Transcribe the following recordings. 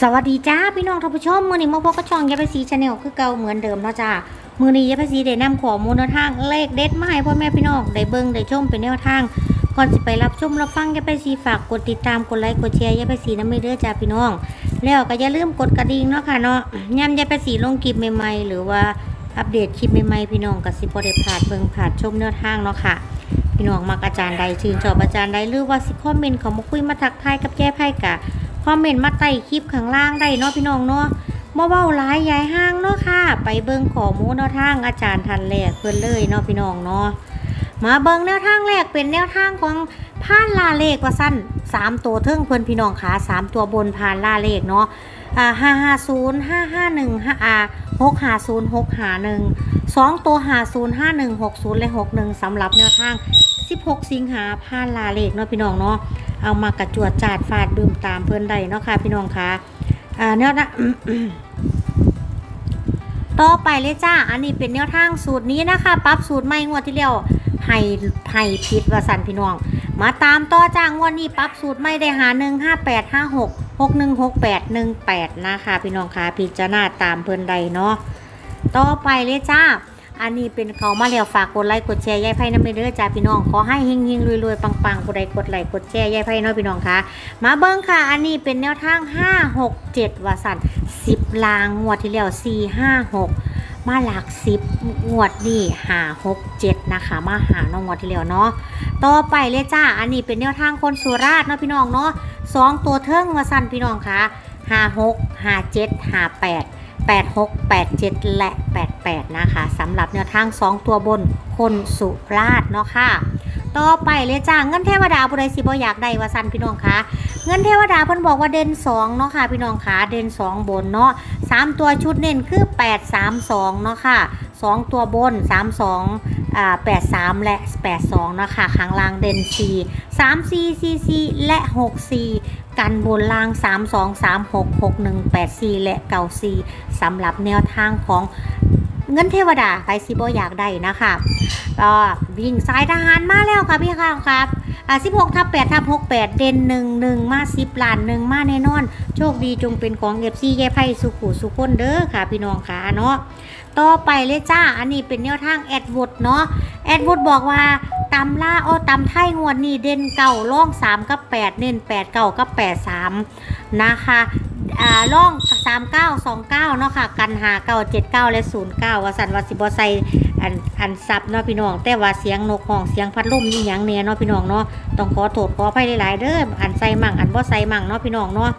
สวัสดีจ้าพี่น้องท่านผู้ชมมือนี้มาพบกับช่องยาไปซีชาแนลคือเก่าเหมือนเดิมเนาะจ้ามือนี้ยาไปซีได้นำข้อมูลแนวทางเลขเด็ดมาให้พ่อแม่พี่น้องได้เบิ่งได้ชมเป็นแนวทาง ก่อนสิไปรับชมรับฟังยาไปซีฝากกดติดตามกดไลค์กดแชร์ยาไปซีน้ำไม่เด้อจ้าพี่น้อง แล้วก็อย่าลืมกดกระดิ่งเนาะค่ะเนาะย้ำยาไปซีลงคลิปใหม่ๆหรือว่าอัปเดตคลิปใหม่ๆพี่น้องก็สิบ่ได้พลาดเบิ่งพลาดชมแนวทางเนาะค่ะพี่น้องมักอาจารย์ใดชื่นชอบอาจารย์ใดหรือว่าสิคอมเมนต์เขามาคุยมาทักทายกับแก้ไพ่กะ คอมเมนต์มาใต้คลิปข้างล่างได้เนาะพี่น้องเนาะมาเว้าหลายยายห้างเนาะค่ะ ไปเบิ่งขอมูลแนวทางอาจารย์ทันแรกเพิ่นเลยเนาะพี่น้องเนาะมาเบิ่งแนวทางแรกเป็นแนวทางของพานลาเลขว่าสั้นสามตัวเทิงเพิ่นพี่น้องขาสามตัวบนพานลาเลขเนาะอ่าห้าห้าศูนย์ห้าห้าหนึ่งห้าอ่าหกห้าศูนย์หกห้าหนึ่งสองตัวห้าศูนย์ห้าหนึ่งหกศูนย์และหกหนึ่งสำหรับแนวทาง16สิงหาพานลาเลขเนาะพี่น้องเนาะ เอามากระจวดจาดฟาดบืมตามเพื่อนใดเนาะค่ะพี่น้องคะอ่าแนวนะต่อไปเลยจ้า อันนี้เป็นแนวทางสูตรนี้นะคะปรับสูตรใหม่งวดที่แล้วให้ให้ผิดว่าสันพี่น้อง มาตามต่อจ้างวดนี้ปรับสูตรใหม่ได้หาหนึ่งห้าแปดห้าหกหกหนึ่งหกแปดหนึ่งแปดนะคะ พี่น้องคะพิจารณาตามเพื่อนใดเนาะต่อไปเลยจ้า อันนี้เป็นเขามาแล้วฝากกดไลค์กดแชร์ยายไพ่น้ำเด้อจ้าพี่น้องขอให้เฮงเฮงรวยรวยๆปังๆกดไลค์กดไลค์กดแชร์ยายไพ่น้อยพี่น้องคะมาเบิ้งค่ะ อันนี้เป็นแนวทาง 5 6 7วาสัน10ลางงวดที่แล้ว4 5 6 มาหลัก10งวดนี่5 6 7นะคะ มาหาน้องงวดที่แล้วเนาะต่อไปเลยจ้าอันนี้เป็นแนวทางคนสุราษฎร์เนาะพี่น้องเนาะสองตัวเทิงวาสันพี่น้องคะ5 6 5 7 5 8 86 87 และ 88 นะคะสำหรับแนวทาง 2 ตัวบนคนสุราษฎร์เนาะค่ะ ต่อไปเลยจ้าเงินเทวดาบุไรสิบอยากได้ว่าสันพี่น้องคะเงินเทวดาเพิ่นบอกว่าเด่น2เนาะค่ะพี่น้องคะเด่น 2 บนเนาะ3ตัวชุดเน้นคือ 832 เนาะค่ะ 2 ตัวบน 32อ่า83 และ 82 นะคะข้างล่างเด่น4 3 4 4 4 และ 6 4 กันบนล่าง 3 2 3 6 6 1 8 4 และ 9 4สำหรับแนวทางของเงินเทวดาใครสิบอยากได้นะคะก็วิ่งสายทหารมาแล้วค่ะพี่ข้าวครับ อ่า16ทับ8ทับ68เด่น1 1มาสิบล้านหนึ่งมาแน่นอน โชคดีจงเป็นของเอฟซีแย่ไพ่สุขุสุขคนเด้อค่ะ พี่น้องค่ะเนาะต่อไปเลยจ้า อันนี้เป็นแนวทางแอดวดเนาะ แอดวูดบอกว่าตำล่าอ้ตำไทยงวดนี้เด่นเก่าล่องสามกับ8เน้นแปดเก่ากับ8 3นะคะ อ่าล่อง3 9 2 9เนาะค่ะ กันหาเก้า7 9และ0 9ว่าสันว่าสิบอใส่อันอันซับเนาะพี่น้อง แต่ว่าเสียงนกห้องเสียงพัดลมนี่หยังเนี่ยเนาะพี่น้องเนาะต้องขอโทษขออภัยหลายๆเด้ออันใส่มั่งอันบ่ใส่มั่งเนาะพี่น้องเนาะ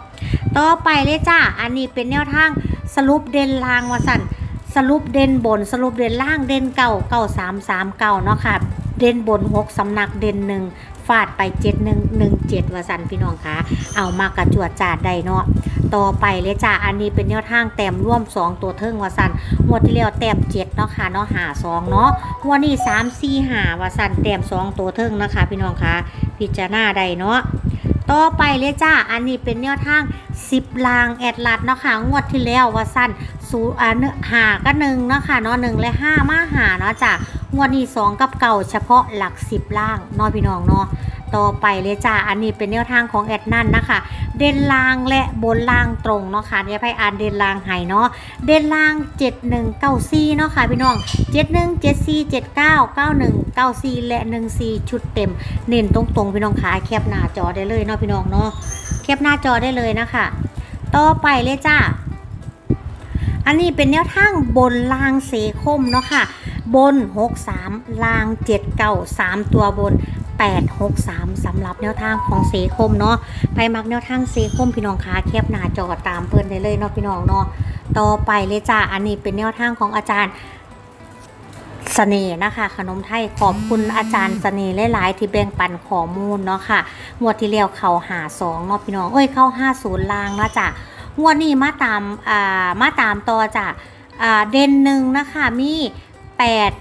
ต่อไปเลยจ้าอันนี้เป็นแนวทางสรุปเด่นลางว่าสันสรุปเด่นบนสรุปเด่นล่างเด่นเก่าเก่าสามสามเก่าเนาะค่ะเด่นบนหกสำนักเด่นหนึ่ง ฟาดไปเจ็ดหนึ่งหนึ่งเจ็ดวสันพี่น้องคะเอามากระจวดจาดได้เนาะต่อไปเลยจ้าอันนี้เป็นแนวทางแต้มร่วม 2 ตัวเทิงวสันงวดที่แล้วแต้มเจ็ดเนาะค่ะเนาะหาสองเนาะงวันนี้สามสี่หาวสันแต้มสองตัวเทิงนะคะ พี่น้องคะพิจารณาได้เนาะ ต่อไปเลยจ้า อันนี้เป็นแนวทาง 10 ลางแอดลัดเนาะค่ะ งวดที่แล้วว่าสั้นสูอ่าเนื้อหาก็หนึ่งเนาะค่ะเนาะหนึ่งและห้ามาหาเนาะจ้างวดนี้สองกับเก่าเฉพาะหลัก10ล่างเนาะพี่น้องเนาะ ต่อไปเลยจ้าอันนี้เป็นแนวทางของแอดนั่นนะคะ เด่นล่างและบนล่างตรงเนาะค่ะเดี๋ยวไปอ่านเด่นล่างให้เนาะเด่นล่าง 7194เนาะค่ะพี่น้อง 71 74 79 91 94 และ 14 ชุดเต็ม เน้นตรงๆพี่น้องขาแคปหน้าจอได้เลยเนาะพี่น้องเนาะแคปหน้าจอได้เลยนะคะ ต่อไปเลยจ้าอันนี้เป็นแนวทางบนล่างเสคมเนาะค่ะบน 63 ล่าง 7 9 3 ตัวบน 8 6 3สำหรับแนวทางของเสคมเนาะไปมักแนวทางเสคมพี่น้องคะแคปหน้าจอตามเพิ่นได้เลยเนาะพี่น้องเนาะต่อไปเลยจ้าอันนี้เป็นแนวทางของอาจารย์เสน่ห์นะคะ ขนมไทยขอบคุณอาจารย์เสน่ห์หลายๆที่แบ่งปันข้อมูลเนาะค่ะงวดที่แล้วเขาหาสองเนาะพี่น้องเอ้ยเข้าห้าศูนย์ลางนะจ๊ะงวดนี้มาตามอ่ามาตามต่อจ้ะอ่าเด่นหนึ่งนะคะมีแปด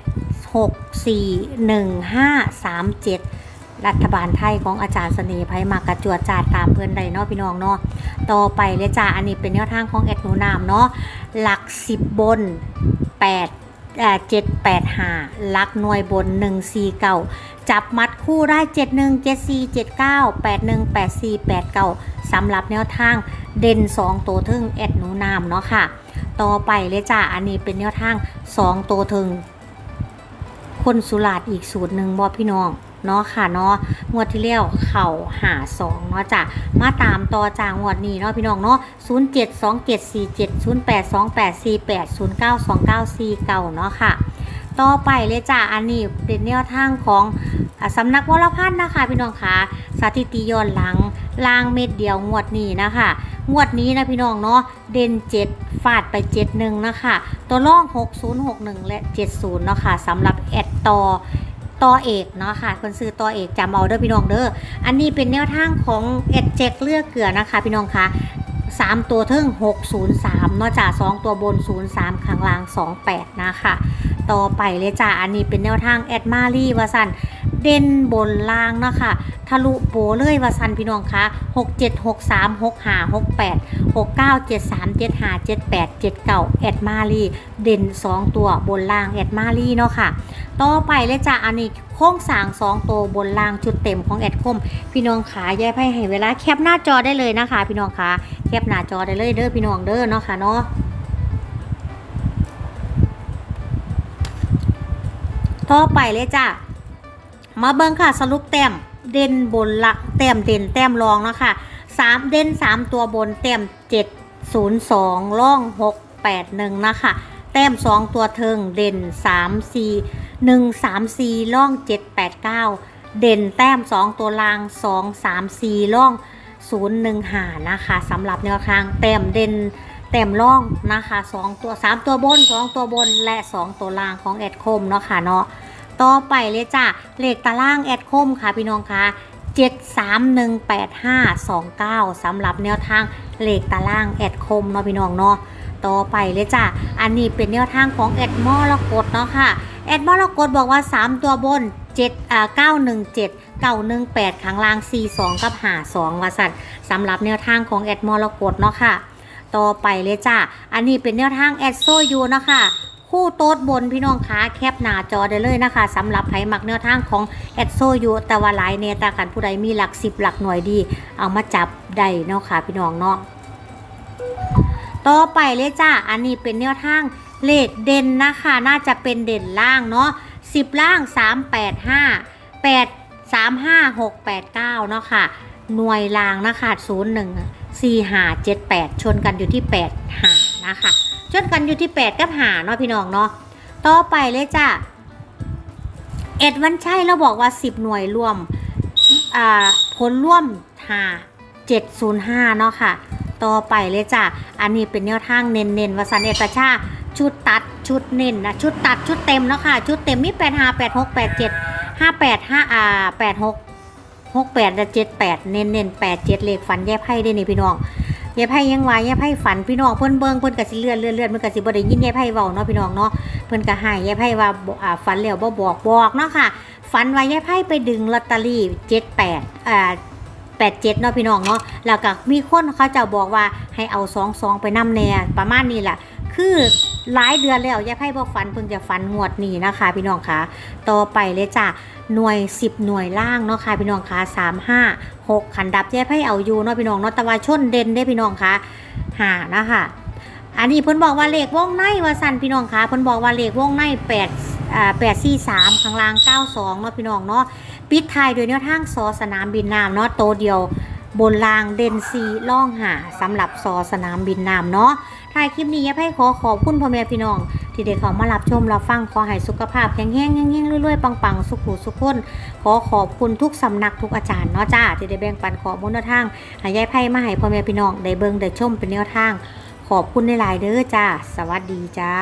หกสี่หนึ่งห้าสามเจ็ด รัฐบาลไทยของอาจารย์เสน่ห์ไพมากระจวดจาดตามเพื่อนใดเนาะพี่น้องเนาะต่อไปเลยจ้ะอันนี้เป็นแนวทางของแอดหนูนามเนาะหลักสิบบนแปดเจ็ดแปดหาลักหน่วยบนหนึ่งสี่เก้าจับมัดคู่ได้เจ็ดหนึ่งเจ็ดสี่เจ็ดเก้าแปดหนึ่งแปดสี่แปดเก้าสำหรับแนวทางเด่นสองตัวถึงแอดหนูนามเนาะค่ะ ต่อไปเลยจ้าอันนี้เป็นแนวทางสองตัวถึงคนสุราษฎร์อีกสูตรหนึ่งบอพี่น้อง เนาะค่ะเนาะงวดที่แล้วเข่าหาสองเนาะจ้ะมาตามต่อจากงวดนี้เนาะพี่น้องเนาะ0 7 2 7 4 7 0 8 2 8 4 8 0 9 2 9 4 9เจ็ดศูนย์แปดสองแปดสี่แปดศูนย์เก้าสองเก้าสี่เก่าเนาะค่ะ ต่อไปเลยจ้ะอันนี้เป็นแนวทางของอ่าสำนักวรพัฒน์นะคะพี่น้องคะสถิติย้อนหลังลางเม็ดเดียวงวดนี้นะคะงวดนี้นะพี่น้องเนาะเด่น7ฟาดไป71นะคะตัวล่อง6061และ70เนาะค่ะสำหรับแอดต่อ ต่อเอกเนาะค่ะคนซื้อต่อเอกจำเอาเด้อพี่น้องเด้ออันนี้เป็นแนวทางของเอ็ดเจ็กเลือกเกลือนะคะพี่น้องคะสามตัวเทิง603 เนาะจ้ะสองตัวบน 03ข้างล่าง 28 นะคะ ต่อไปเลยจ้ะอันนี้เป็นแนวทางแอดมารีวาสัน เด่นบนล่างเนาะค่ะทะลุโบเลยวาสันพี่น้องคะ6 7 6 3 6 5 6 8 6 9 7 3 7 5 7 8 7 9แอดมารีเด่น 2 ตัวบนล่างแอดมารีเนาะค่ะ ต่อไปเลยจ้ะอันนี้โค้งสร้าง 2 ตัวบนล่างชุดเต็มของแอดคม พี่น้องขาแยกให้ให้เวลาแคปหน้าจอได้เลยนะคะ พี่น้องคะแคปหน้าจอได้เลยเด้อพี่น้องเด้อเนาะค่ะเนาะต่อไปเลยจ้ะ มาเบิ่งค่ะสรุปแต้มเด่นบนละแต้มเด่นแต้มรองเนาะค่ะสามเด่นสามตัวบนแต้มเจ็ดศูนย์สองล่องหกแปดหนึ่งนะคะแต้มสองตัวเทิงเด่นสามสี่หนึ่งสามสี่ล่องเจ็ดแปดเก้าเด่นแต้มสองตัวล่างสองสามสี่ล่องศูนย์หนึ่งหานะคะสำหรับแนวทางแต้มเด่นแต้มล่องนะคะสองตัวสามตัวบนสองตัวบนและสองตัวล่างของแอดคมเนาะค่ะเนาะ ต่อไปเลยจ้ะเลขตารางแอดคมค่ะพี่น้องคะ7318529สำหรับแนวทางเลขตารางแอดคมเนาะพี่น้องเนาะต่อไปเลยจ้ะอันนี้เป็นแนวทางของแอดมอลกดเนาะค่ะแอดมอลกดบอกว่า 3 ตัวบน7อ่า917 918ข้างล่าง 42 กับ 52ว่าสั่นสำหรับแนวทางของแอดมอลกดเนาะค่ะ ต่อไปเลยจ้าอันนี้เป็นแนวทางแอดโซยูนะคะ คู่โต๊ดบนพี่น้องคะแคปหน้าจอได้เลยนะคะสำหรับไผมักแนวทางของแอดโซยูแต่ว่าหลายเนตากันผู้ใดมีหลักสิบหลักหน่วยดี เอามาจับได้เนาะค่ะพี่น้องเนาะต่อไปเลยจ้าอันนี้เป็นแนวทางเลขเด่นนะคะ น่าจะเป็นเด่นล่างเนาะสิบล่าง3 8 5 8 3 5 6 8 9เนาะค่ะหน่วยรางนะคะ0 1 4 5 7 8ชนกันอยู่ที่8หานะคะ ชนกันอยู่ที่ 8 กับหาเนาะพี่น้องเนาะต่อไปเลยจ้าเอ็ดวันชัยเราบอกว่า 10 หน่วยรวมผลร่วมหา705 เนาะค่ะ ต่อไปเลยจ้ะ อันนี้เป็นแนวทางเน้นๆวสันเอกชาชุดตัดชุดเน้นนะชุดตัดชุดเต็มแล้วค่ะ ชุดเต็มมี 8 5 8 6 8 7 5 8 5อ่า8 6 6 8และ7 8 เน้นเน้น8 7 เลขฝันแย่ไพ่ได้นี่พี่น้อง ยายไพ่ยังไว้แย่ไพ่ฝันพี่น้องเพิ่นเบิ่งเพิ่นก็สิเลื่อนเลื่อนเลื่อนเพิ่นก็สิบ่ได้ยินแย่ไพ่เว้าเนาะพี่น้องเนาะเพิ่นก็ให้แย่ไพ่ว่าอ่าฝันแล้วบ่บอกบอกเนาะค่ะฝันว่าแย่ไพ่ไปดึงลอตเตอรี่78อ่าแปดเจ็ดเนาะพี่น้องเนาะแล้วก็มีคนเขาจะบอกว่าให้เอาสองสองไปนำแน่ประมาณนี้แหละคือ หลายเดือนแล้วยายไพ่บอกฟันเพิ่งจะฟันงวดนี้นะคะ พี่น้องคะต่อไปเลยจ้ะหน่วย 10 หน่วยล่างเนาะค่ะพี่น้องคะสามห้าหกขันดับยายไพ่เอาอยู่เนาะพี่น้องเนาะต่ว่าชนเด่นได้พี่น้องคะหานะคะอันนี้เพิ่นบอกว่าเลขวงในว่าสันพี่น้องคะเพิ่นบอกว่าเลขวงในแปดอ่าแปดสี่สามข้างล่างเก้าสองเนาะพี่น้องเนาะปิดท้ายโดยแนวทางซอสนามบินน้ำเนาะโตเดียวบนรางเดนซีล่องหาสำหรับซอสนามบินน้ำเนาะ ท้ายคลิปนี้ยายไพ่ขอขอบคุณพ่อแม่พี่น้อง ที่ได้เข้ามารับชมรับฟังขอให้สุขภาพแข็งแรงแห้งๆรวยๆปังๆ สุขุสุขคนขอขอบคุณทุกสำนักทุกอาจารย์เนาะจ้าที่ได้แบ่งปันขอมูลแนวทางให้ยายไพ่มาให้พ่อแม่พี่น้องได้เบิ่งได้ชมเป็นแนวทาง ขอบคุณในหลายเด้อจ้า สวัสดีจ้า